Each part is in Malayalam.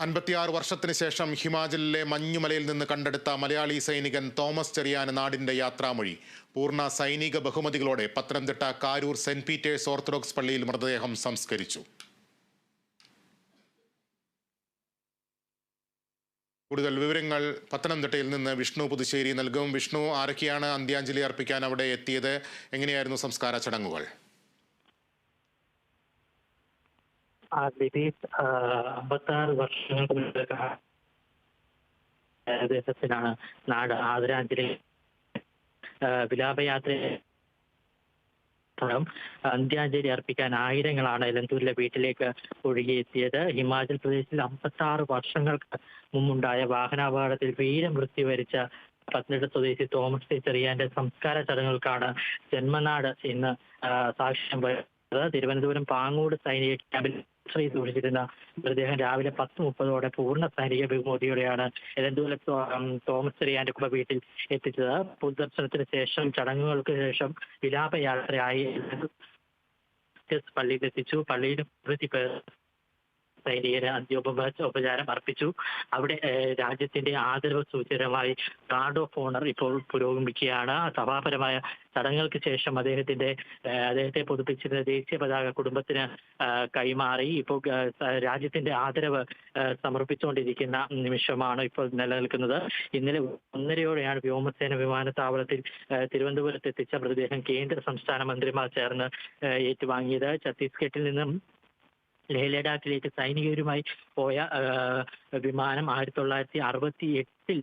അൻപത്തിയാറ് വർഷത്തിന് ശേഷം ഹിമാചലിലെ മഞ്ഞുമലയിൽ നിന്ന് കണ്ടെടുത്ത മലയാളി സൈനികൻ തോമസ് ചെറിയാൻ നാടിന്റെ യാത്രാമൊഴി. പൂർണ സൈനിക ബഹുമതികളോടെ Pathanamthitta Karoor Saint Peter's orthodox പള്ളിയിൽ മൃതദേഹം സംസ്കരിച്ചു. കൂടുതൽ വിവരങ്ങൾ പത്തനംതിട്ടയിൽ നിന്ന് വിഷ്ണു പുതുശ്ശേരി നൽകും. വിഷ്ണു ആരൊക്കെയാണ് അന്ത്യാഞ്ജലി അർപ്പിക്കാൻ അവിടെ എത്തിയത്? എങ്ങനെയായിരുന്നു സംസ്കാര ചടങ്ങുകൾ? ആ ദിലീപ് അമ്പത്താറ് വർഷങ്ങൾക്ക് ദിവസത്തിനാണ് നാട് ആദരാഞ്ജലി. വിലാപയാത്ര അന്ത്യാഞ്ജലി അർപ്പിക്കാൻ ആയിരങ്ങളാണ് എലന്തൂരിലെ വീട്ടിലേക്ക് ഒഴുകിയെത്തിയത്. ഹിമാചൽ പ്രദേശിൽ അമ്പത്താറ് വർഷങ്ങൾക്ക് മുമ്പുണ്ടായ വാഹനാപകടത്തിൽ വീരമൃത്യു വരിച്ച പത്തനംതിട്ട സ്വദേശി തോമസ് ചെറിയാന്റെ സംസ്കാര ചടങ്ങുകൾക്കാണ് ജന്മനാട് ഇന്ന് സാക്ഷ്യം വരുന്നത് തിരുവനന്തപുരം പാങ്ങോട് സൈനിക ക്യാമ്പിൽ ശ്രീ സൂക്ഷിച്ചിരുന്ന മൃതദേഹം രാവിലെ പത്ത് മുപ്പതോടെ പൂർണ സൈനിക ബഹുമതിയോടെയാണ് തോമസ് ചെറിയാന്റെ കുടുംബ വീട്ടിൽ എത്തിച്ചത്. പൊതുദർശനത്തിന് ശേഷം ചടങ്ങുകൾക്ക് ശേഷം വിലാപയാത്രയായി പള്ളിയിലെത്തിച്ചു. പള്ളിയിൽ നിരവധി പേർ സൈനികന് അന്ത്യോപചാരം അർപ്പിച്ചു. അവിടെ രാജ്യത്തിന്റെ ആദരവ് സൂചകമായി ഗാർഡ് ഓഫ് ഓണർ ഇപ്പോൾ പുരോഗമിക്കുകയാണ്. സഭാപരമായ ചടങ്ങുകൾക്ക് ശേഷം അദ്ദേഹത്തിന്റെ അദ്ദേഹത്തെ പൊതുപ്പിച്ചിരുന്ന ദേശീയ പതാക കുടുംബത്തിന് കൈമാറി. ഇപ്പോൾ രാജ്യത്തിന്റെ ആദരവ് സമർപ്പിച്ചുകൊണ്ടിരിക്കുന്ന നിമിഷമാണ് ഇപ്പോൾ നിലനിൽക്കുന്നത്. ഇന്നലെ ഒന്നരയോടെയാണ് വ്യോമസേന വിമാനത്താവളത്തിൽ തിരുവനന്തപുരത്ത് എത്തിച്ച മൃതദേഹം കേന്ദ്ര സംസ്ഥാന മന്ത്രിമാർ ചേർന്ന് ഏറ്റുവാങ്ങിയത്. ഛത്തീസ്ഗഡിൽ നിന്നും ലേ ലഡാക്കിലേക്ക് സൈനികരുമായി പോയ വിമാനം ആയിരത്തി തൊള്ളായിരത്തി അറുപത്തി എട്ടിൽ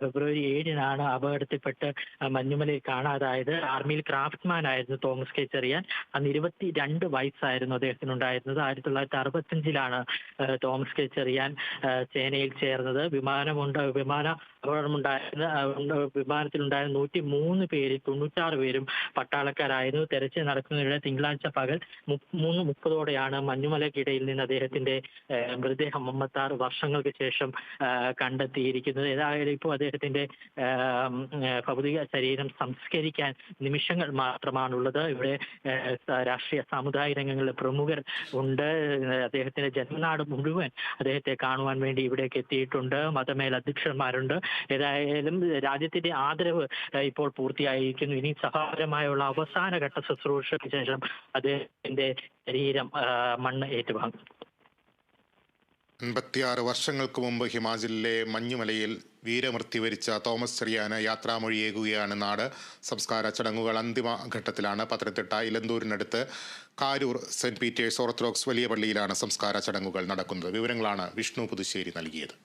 ഫെബ്രുവരി ഏഴിനാണ് അപകടത്തിൽപ്പെട്ട് മഞ്ഞുമലയിൽ കാണാതായത്. ആർമിയിൽ ക്രാഫ്റ്റ്മാൻ ആയിരുന്നു തോമസ് കെ. ചെറിയാൻ. അന്ന് ഇരുപത്തി രണ്ട് വയസ്സായിരുന്നു അദ്ദേഹത്തിനുണ്ടായിരുന്നത്. ആയിരത്തി തൊള്ളായിരത്തി അറുപത്തഞ്ചിലാണ് തോമസ് കെ. ചെറിയാൻ സേനയിൽ ചേർന്നത്. വിമാനമുണ്ട് വിമാന അപകടമുണ്ടായിരുന്ന വിമാനത്തിലുണ്ടായിരുന്ന നൂറ്റി മൂന്ന് പേരിൽ തൊണ്ണൂറ്റാറ് പേരും പട്ടാളക്കാരായിരുന്നു. തെരച്ചിൽ നടക്കുന്നതിനിടെ തിങ്കളാഴ്ച പകൽ മൂന്ന് മുപ്പതോടെയാണ് മഞ്ഞുമലയ്ക്കിടയിൽ നിന്ന് അദ്ദേഹത്തിന്റെ മൃതദേഹം അമ്പത്താറ് വർഷങ്ങൾക്ക് ശേഷം കണ്ടെത്തിയിരിക്കുന്നത്. ഏതായാലും ഇപ്പോൾ അദ്ദേഹത്തിന്റെ ഭൗതിക ശരീരം സംസ്കരിക്കാൻ നിമിഷങ്ങൾ മാത്രമാണുള്ളത്. ഇവിടെ രാഷ്ട്രീയ സാമുദായിക രംഗങ്ങളിലെ പ്രമുഖർ ഉണ്ട്. അദ്ദേഹത്തിന്റെ ജന്മനാട് മുഴുവൻ അദ്ദേഹത്തെ കാണുവാൻ വേണ്ടി ഇവിടേക്ക് എത്തിയിട്ടുണ്ട്. മതമേലധ്യക്ഷന്മാരുണ്ട്. ഏതായാലും രാജ്യത്തിന്റെ ആദരവ് ഇപ്പോൾ പൂർത്തിയായിരിക്കുന്നു. ഇനി സഭാപരമായുള്ള അവസാനഘട്ട ശുശ്രൂഷയ്ക്ക് ശേഷം അദ്ദേഹത്തിന്റെ ശരീരം മണ്ണ് ഏറ്റുവാങ്ങും. അൻപത്തിയാറ് വർഷങ്ങൾക്ക് മുമ്പ് ഹിമാചലിലെ മഞ്ഞുമലയിൽ വീരമൃത്യു വരിച്ച തോമസ് ചെറിയാന് യാത്രാമൊഴിയേകുകയാണ് നാട്. സംസ്കാര ചടങ്ങുകൾ അന്തിമ ഘട്ടത്തിലാണ്. പത്തനംതിട്ട ഇലന്തൂരിനടുത്ത് കാരൂർ സെന്റ് പീറ്റേഴ്സ് ഓർത്തഡോക്സ് വലിയ പള്ളിയിലാണ് സംസ്കാര ചടങ്ങുകൾ നടക്കുന്നത്. വിവരങ്ങളാണ് വിഷ്ണു പുതുശ്ശേരി നൽകിയത്.